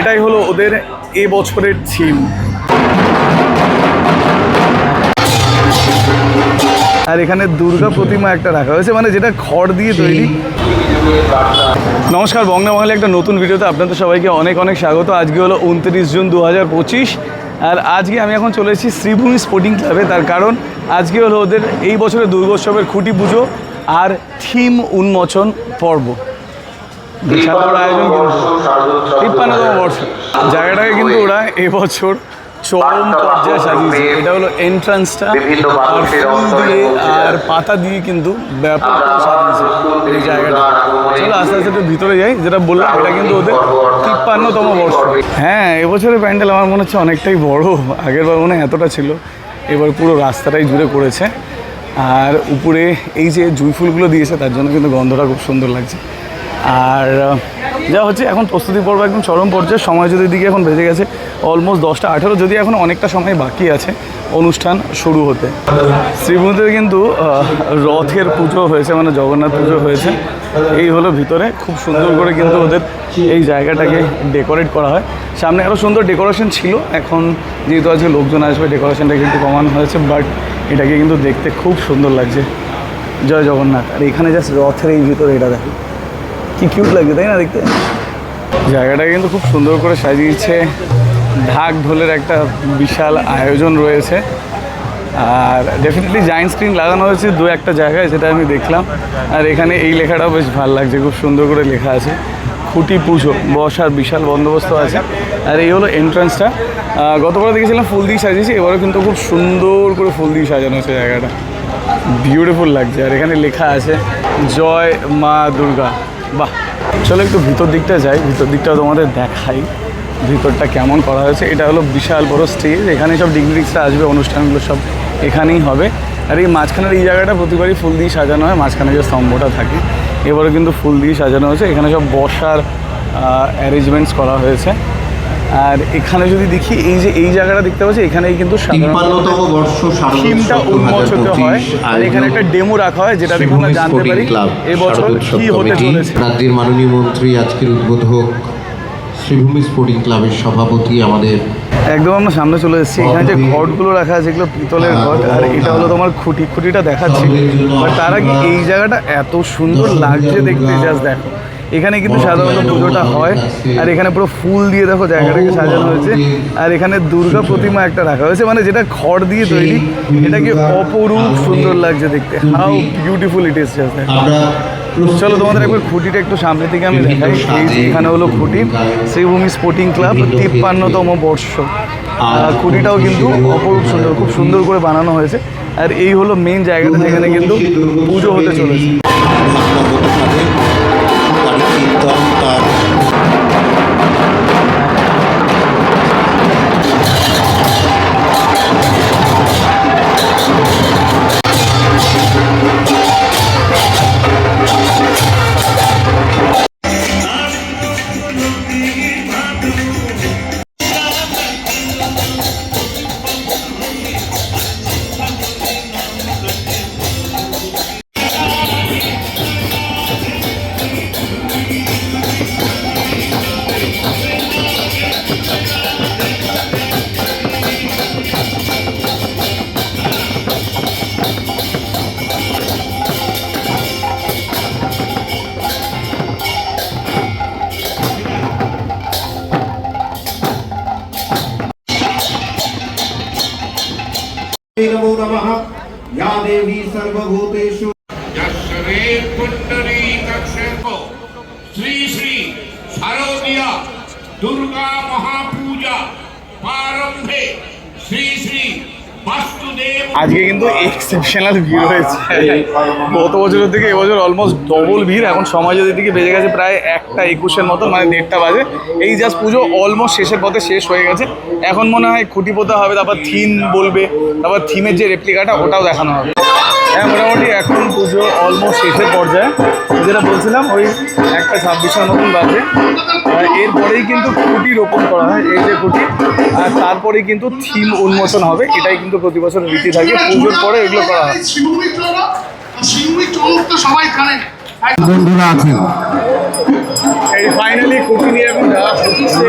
এটাই হলো ওদের এ বছরের থিম। আর এখানে দুর্গা প্রতিমা একটা রাখা হয়েছে মানে যেটা খড় দিয়ে তৈরি। নমস্কার বঙ্গা বাঙালি একটা নতুন ভিডিওতে আপনাদের সবাইকে অনেক অনেক স্বাগত। আজকে হলো উনত্রিশ জুন দু হাজার পঁচিশ। আর আজকে আমি এখন চলে এসেছি শ্রীভূমি স্পোর্টিং ক্লাবে তার কারণ, আজকে হলো ওদের এই বছরের দুর্গোৎসবের খুঁটি পুজো আর থিম উন্মোচন পর্ব। বিশাল আয়োজন কিন্তু তিপ্পান্নতম বর্ষ। জায়গাটাকে কিন্তু ওরা এবছর চরম পর্যায়ে সাজিয়েছে। এটা হলো এন্ট্রান্সটা আর ফুল দিয়ে আর পাতা দিয়ে কিন্তু ব্যাপক সাজিয়েছে এই জায়গাটা। চলো আস্তে আস্তে একটু ভিতরে যাই। যেটা বললাম এটা কিন্তু ওদের তিপ্পান্নতম বর্ষ। হ্যাঁ এবছরের প্যান্ডেল আমার মনে হচ্ছে অনেকটাই বড়। আগের বার মনে হয় এতটা ছিল। এবার পুরো রাস্তাটাই জুড়ে পড়েছে আর উপরে এই যে জুই ফুলগুলো দিয়েছে তার জন্য কিন্তু গন্ধটা খুব সুন্দর লাগছে। আর যা হচ্ছে, এখন প্রস্তুতি পর্ব একদম চরম পর্যায়ে সময় যদি দিকে এখন বেজে গেছে অলমোস্ট দশটা আঠেরো, যদি এখন অনেকটা সময় বাকি আছে, অনুষ্ঠান শুরু হতে। শ্রীভূমিতে কিন্তু রথের পুজো হয়েছে মানে জগন্নাথ পুজো হয়েছে। এই হলো ভিতরে, খুব সুন্দর করে কিন্তু ওদের এই জায়গাটাকে ডেকোরেট করা হয়। সামনে আরও সুন্দর ডেকোরেশন ছিল, এখন যেহেতু আজকে লোকজন আসবে, ডেকোরেশনটা কিন্তু কমানো হয়েছে বাট এটাকে কিন্তু দেখতে খুব সুন্দর লাগছে। জয় জগন্নাথ। আর এখানে জাস্ট রথের এই ভিতরে, এটা দেখো। কি কিউট লাগছে, তাই না দেখতে? জায়গাটা কিন্তু খুব সুন্দর করে সাজিয়েছে। ঢাক ঢোলের একটা বিশাল আয়োজন রয়েছে। আর ডেফিনেটলি জায়েন্ট স্ক্রিন লাগানো হয়েছে দু একটা জায়গায়, সেটা আমি দেখলাম। আর এখানে এই লেখাটাও বেশ ভালো লাগছে, খুব সুন্দর করে লেখা আছে। খুঁটি পুজো, বসার বিশাল বন্দোবস্ত আছে। আর এই হলো এন্ট্রান্সটা গতবার দেখেছিলাম ফুল দিয়ে সাজিয়েছি, এবারও কিন্তু খুব সুন্দর করে ফুল দিয়ে সাজানো হয়েছে জায়গাটা। বিউটিফুল লাগছে। আর এখানে লেখা আছে, জয় মা দুর্গা। বাহ। চলো একটু ভিতর দিকটা যাই, ভিতর দিকটা তোমাদের দেখাই, ভিতরটা কেমন করা হয়েছে। এটা হলো বিশাল বড় স্টেজ এখানে সব ডিগনিটিক্সরা আসবে, অনুষ্ঠানগুলো সব এখানেই হবে। আর এই মাঝখানের এই জায়গাটা প্রতিবারই ফুল দিয়ে সাজানো হয়, মাঝখানে যে স্তম্ভটা থাকে, এবারও কিন্তু ফুল দিয়ে সাজানো হয়েছে। এখানে সব বসার অ্যারেঞ্জমেন্টস করা হয়েছে। আর এখানে যদি দেখি এই যে এই জায়গাটা দেখতে পাচ্ছি এখানেই কিন্তু সাধারণত তিপ্পান্নতম বর্ষ থিমটা উন্মোচিত হয়। আর এখানে একটা ডেমো রাখা হয় যেটা দেখে আমরা জানতে পারি এবছর কি হতে চলেছে। রাজ্যের মাননীয় মন্ত্রী আজকের উদ্বোধক শ্রীভূমি স্পোর্টিং ক্লাবের সভাপতি আমাদের একদম আমরা সামনে চলে এসেছি। এখানে যে ঘটগুলো রাখা আছে এগুলো পিতলের ঘট আর এটা হলো তোমার খুঁটি খুঁটিটা দেখাচ্ছি। বাট তার আগে এই জায়গাটা এত সুন্দর লাগছে দেখতে জাস্ট দেখো। এখানে কিন্তু সাধারণত পুজোটা হয় আর এখানে পুরো ফুল দিয়ে দেখো জায়গাটাকে সাজানো হয়েছে আর এখানে দুর্গা প্রতিমা একটা রাখা হয়েছে মানে যেটা খড় দিয়ে তৈরি এটাকে অপরূপ সুন্দর লাগছে দেখতে। How beautiful it is just চলো তোমাদের একবার খুঁটিটা একটু সামনে থেকে আমি দেখাই এখানে হলো খুঁটি শ্রীভূমি স্পোর্টিং ক্লাব তিপ্পান্নতম বর্ষ। আর খুঁটিটাও কিন্তু অপরূপ সুন্দর খুব সুন্দর করে বানানো হয়েছে আর এই হলো মেন জায়গাটা যেখানে কিন্তু পুজো হতে চলেছে। नमो नमः। या देवी सर्वभूतेषु। यशरेर कुंडली कक्षको श्री श्री सरोदिया दुर्गा महापूजा আজকে কিন্তু এক্সেপশনাল ভিড় হয়েছে। গত বছরের থেকে এবছর অলমোস্ট ডবল ভিড়, এখন সময় যদি দিকে বেজে গেছে প্রায় একটা একুশের মতো মানে দেড়টা বাজে। এই জাস্ট পুজো অলমোস্ট শেষের পথে শেষ হয়ে গেছে। এখন মনে হয় খুঁটি পোতা হবে, তারপর থিম বলবে, তারপর থিমের যে রেপ্লিকাটা ওটাও দেখানো হবে। হ্যাঁ মোটামুটি এখন পুজো অলমোস্ট শেষের পর্যায়ে। যেটা বলছিলাম ওই একটা ছাব্বিশের মতন বাজে। আর এরপরেই কিন্তু খুঁটি রোপণ করা হয় এই যে খুঁটি। আর তারপরেই কিন্তু থিম উন্মোচন হবে এটাই কিন্তু প্রতি বছর রীতি থাকে। পুজোর পরে এগুলো করা হয়। বন্ধুরা আছেন। এই ফাইনালি নিয়ে এখন যাওয়া হচ্ছে।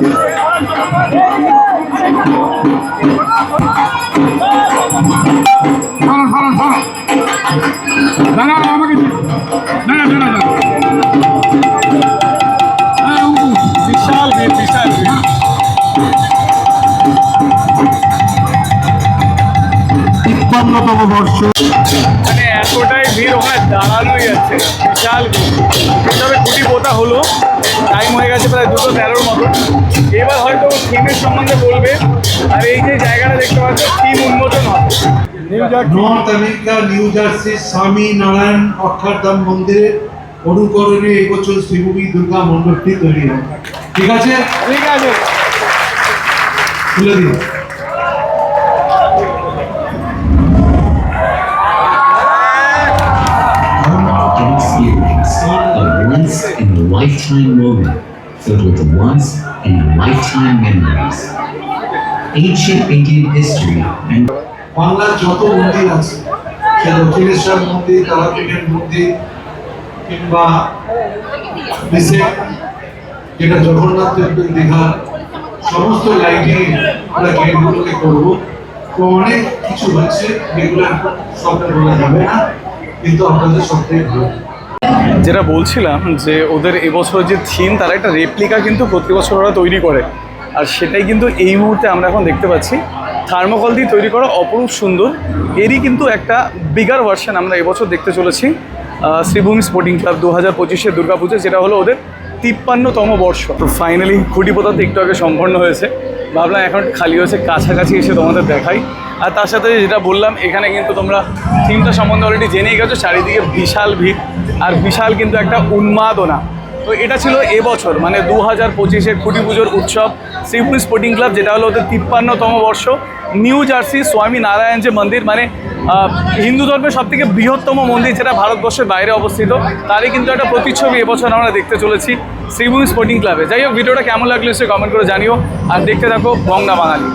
বিশাল তিপ্পান্নতম বর্ষ মানে এতটাই ভিড় ওখানে দাঁড়ানোই যাচ্ছে। বিশাল ভিড়। তবে খুঁটি পোতা হলো। টাইম হয়ে গেছে প্রায় দুটো তেরোর মতো। এবার হয়তো থিমের সম্বন্ধে বলবে। আর এই যে জায়গাটা দেখতে পাচ্ছ থিম উন্মোচন হবে। নিউ জার্সি নর্থ আমেরিকা নিউ জার্সির স্বামী নারায়ণ অক্ষরধাম মন্দিরের অনুকরণে এবছর শ্রীভূমি দুর্গা মণ্ডপটি তৈরি হয় ঠিক আছে? ঠিক আছে। তুলে দিন। Experience, a once in a lifetime moment filled with once in a lifetime memories. Ancient Indian history and বাংলার যত মন্দির আছে সে দক্ষিণেশ্বর মন্দির তারাপীঠের মন্দির কিংবা যেটা জগন্নাথ টেম্পল দীঘা সমস্ত লাইটিং আমরা গেটগুলোকে করব। তো অনেক কিছু হচ্ছে যেগুলো সবটা বলা যাবে না কিন্তু আপনাদের সবটাই ভালো। যেটা বলছিলাম যে ওদের এবছর যে থিম তারা একটা রেপ্লিকা কিন্তু প্রতি বছর ওরা তৈরি করে। আর সেটাই কিন্তু এই মুহূর্তে আমরা এখন দেখতে পাচ্ছি। থার্মোকল দিয়ে তৈরি করা অপরূপ সুন্দর। এরই কিন্তু একটা বিগার ভার্সন আমরা এবছর দেখতে চলেছি। শ্রীভূমি স্পোর্টিং ক্লাব দু হাজার পঁচিশের দুর্গাপুজো, যেটা হলো ওদের তিপ্পান্নতম বর্ষ। তো ফাইনালি খুঁটি পোতাতে একটু আগে সম্পন্ন হয়েছে। ভাবলাম এখন খালি হয়েছে, কাছাকাছি এসে তোমাদের দেখাই। আর তার সাথে যেটা বললাম, এখানে কিন্তু তোমরা থিমটা সম্বন্ধে অলরেডি জেনেই গেছো, চারিদিকে বিশাল ভিড় আর বিশাল কিন্তু একটা উন্মাদনা। তো এটা ছিল এবছর মানে দু হাজার পঁচিশের খুঁটি পুজোর উৎসব, শ্রীপুর স্পোর্টিং ক্লাব যেটা হলো ওদের তিপ্পান্নতম বর্ষ নিউ জার্সি স্বামী নারায়ণ যে মন্দির মানে হিন্দু ধর্মের সব থেকে বৃহত্তম মন্দির যেটা ভারতবর্ষের বাইরে অবস্থিত, তারই কিন্তু একটা প্রতিচ্ছবি এবছর আমরা দেখতে চলেছি শ্রীভূমি স্পোর্টিং ক্লাবে যাই হোক, ভিডিওটা কেমন লাগল সে কমেন্ট করে জানিও, আর দেখতে থাকো গঙ্গা বাঙালি।